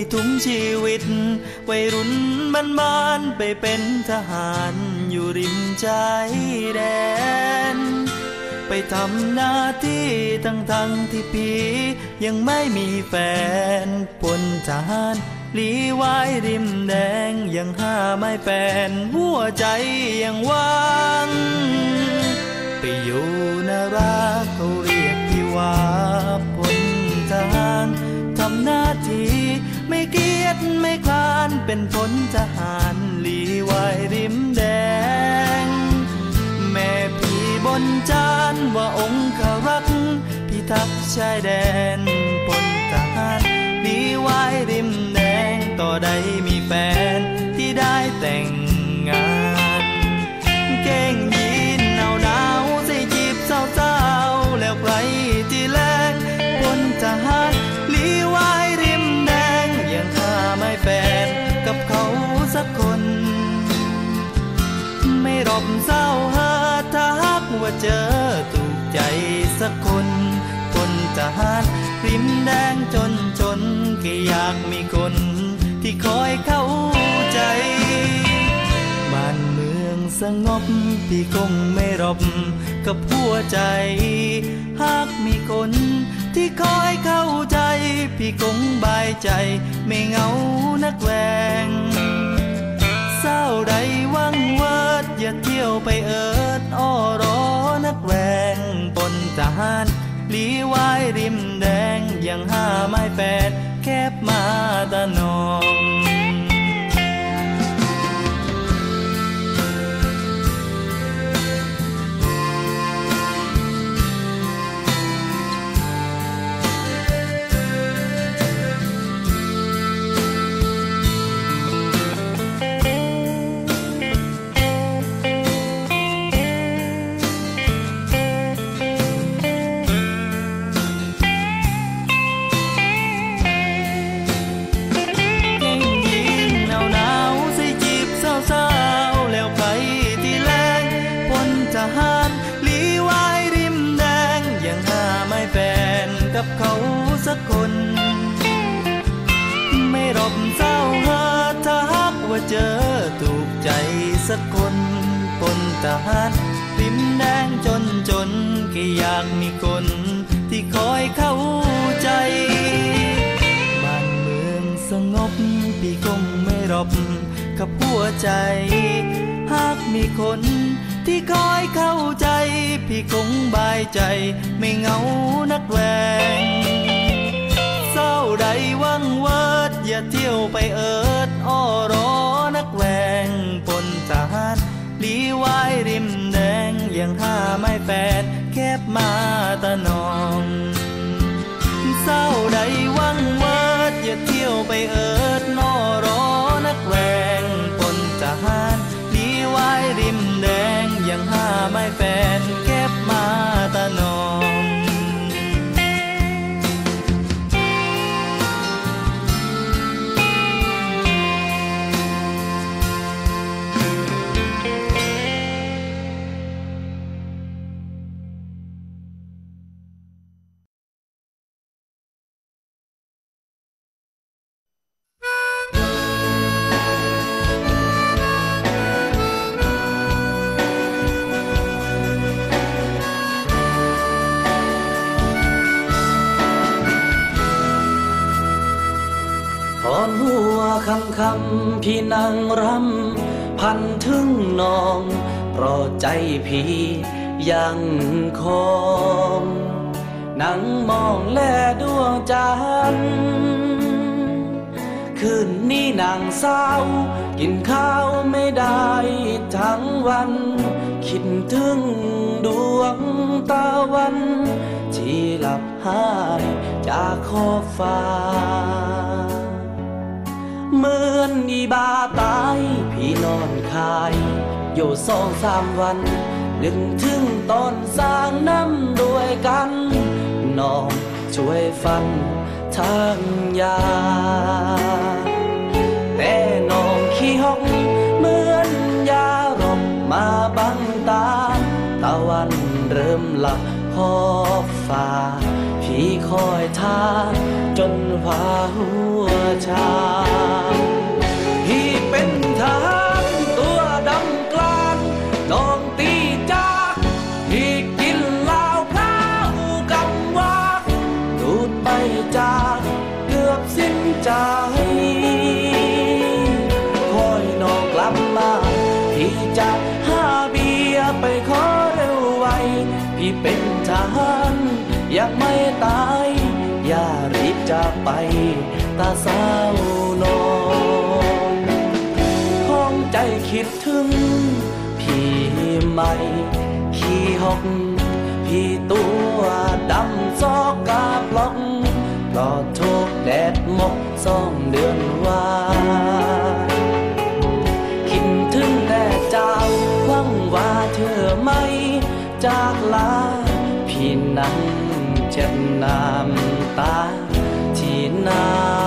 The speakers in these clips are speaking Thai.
พี่ทุ่มชีวิตวัยรุ่นบ้านบ้านไปเป็นทหารอยู่ริมใจแดน ไปทำหน้าที่ทั้งทั้งที่พี่ยังไม่มีแฟนพลทหารลีไว้ริมแดงยังห้าไม่แฟนหัวใจยังว่างไปอยู่นาราเขาเรียกพี่ว่า ทหารลีวายริมแดง แม่พี่บนจานว่าองค์ขรักพิทักษ์ชายแดนพลทหารลีวายริมแดงต่อใดมีแฟน แดงจนจนก็อยากมีคนที่คอยเข้าใจบ้านเมืองสงบพี่คงไม่รบกับหัวใจ หากมีคนที่คอยเข้าใจ พี่คงบายใจ ไม่เหงานักแวงเศร้าใดวังเวิดอย่าเที่ยวไปเอิดอ้อรอนักแวงปนทหาร ลีวายริมแดงยังห้าไม้แปดแคบมาตะนอง กับเขาสักคน ไม่รบเศร้าหาถ้าหากว่าเจอถูกใจสักคนพลทหารริมแดงจนจนก็อยากมีคน ที่คอยเข้าใจบ้านเมืองสงบพี่คงไม่รบกับหัวใจ หากมีคน ที่คอยเข้าใจ พี่คงบายใจไม่เหงานักแวง เศร้าใดวังเวิดอย่าเที่ยวไปเอิดอ้อรอนักแวงปนทหารลีไว้ริมแดงยังห้าไม่แฟนแคบมาตะนอง อนหัวคำคำพี่นางรำพันถึงนองเพราะใจพี่ยังคมนั่งมองแลดวงจันทร์คืนนี้นางเศร้า กินข้าวไม่ได้ทั้งวัน คิดถึงดวงตะวัน ที่หลับหายจากขอบฟ้า เหมือนอีบาตาย พี่นอนคาย อยู่สองสามวันนึกถึงตอนสร้างน้ำด้วยกันน้องช่วยฟันทางยา แต่น้องขี้หอกเหมือนยารบมาบังตา ตะวันเริ่มหลับขอบฟ้า พี่คอยท่าจนผ่าหัวชา ตาย อย่ารีบจากไป ตาสาวนอนห้องใจคิดถึง พี่ใหม่ ขี่หอก พี่ตัวดำซอกกาบล็อกปลอดทุกแดดหมกสองเดือนว่าคิดถึงแต่เจ้าหวังว่าเธอไม่จากลาพี่นั่งเช็ด น้ำตาที่น้า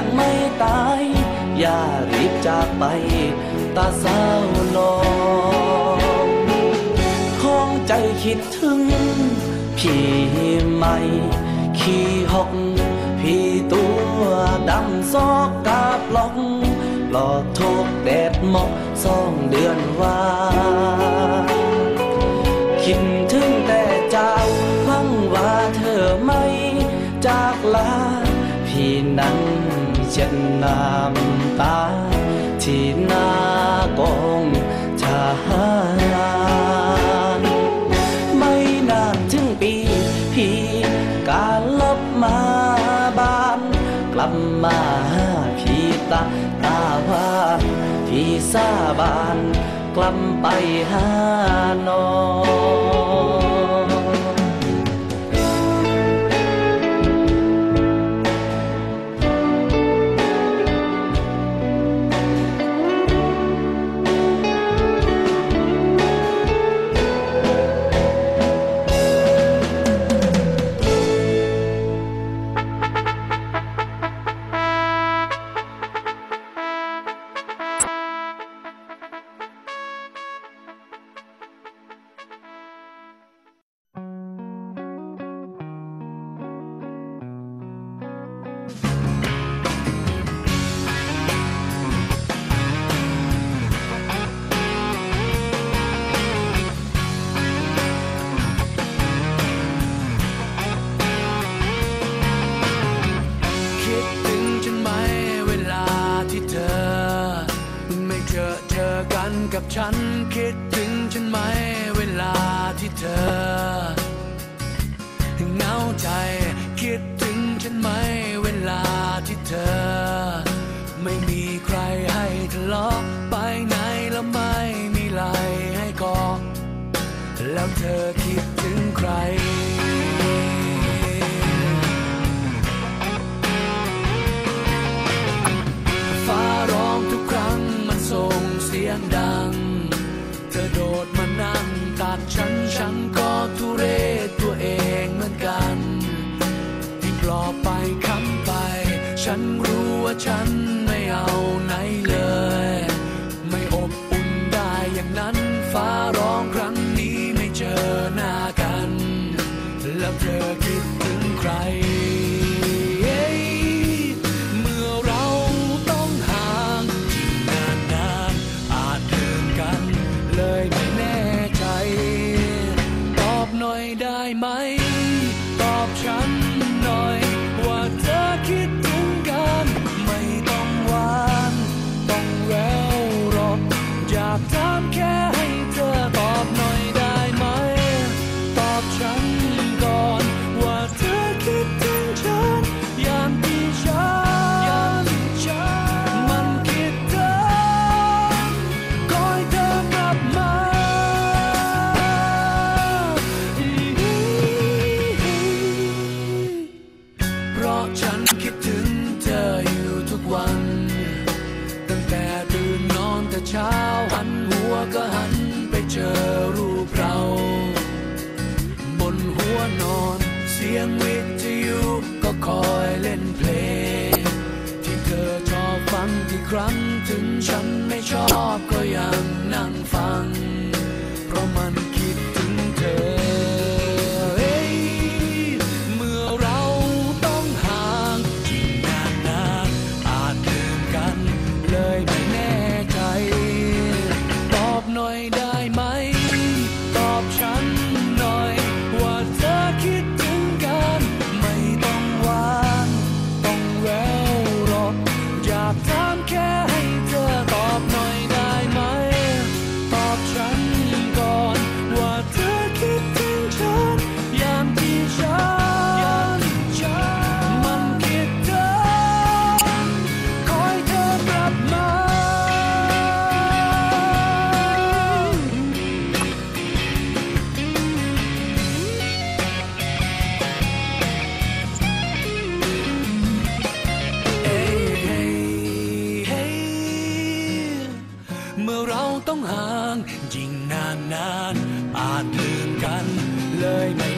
ยังไม่ตาย อย่ารีบจากไป ตาสาวนองห้องใจคิดถึง พี่ใหม่ ขี่หก พี่ตัวดำซอกกาบลอกปลอดทุกแดดหมอกสองเดือนว่าคิดถึงแต่เจ้าหวังว่าเธอไม่จากลาพี่นั่ง ช็ดน้ำตา ที่หน้ากองทหารไม่นานถึงปีพี่การลบมาบ้าน กลับมาหาพี่ตาตาว่าพี่สาบาน กลับไปหาน้อง กับฉันคิดถึงฉันไหมเวลาที่เธอเหงาใจคิดถึงฉันไหมเวลาที่เธอ ไม่มีใครให้ทะเลาะไปไหนแล้วไม่มีไหลให้กอดแล้วเธอคิดถึงใครากถามแค่ให้เธอตอบหน่อยได้ไหม ตอบฉันก่อน ว่าเธอคิดถึงฉันยามที่ฉันมันคิดถึงคอยเธอกลับมา เพราะฉันคิดถึงเธออยู่ทุกวัน เช้าหันหัวก็หันไปเจอรูปเรา บนหัวนอนเสียงวิทยุก็คอยเล่นเพลง ที่เธอชอบฟังที่ครั้งถึงฉันไม่ชอบก็ยังนั่งฟัง ต้องห่าง ยิ่งนานนานอาจลืมกันเลยไม่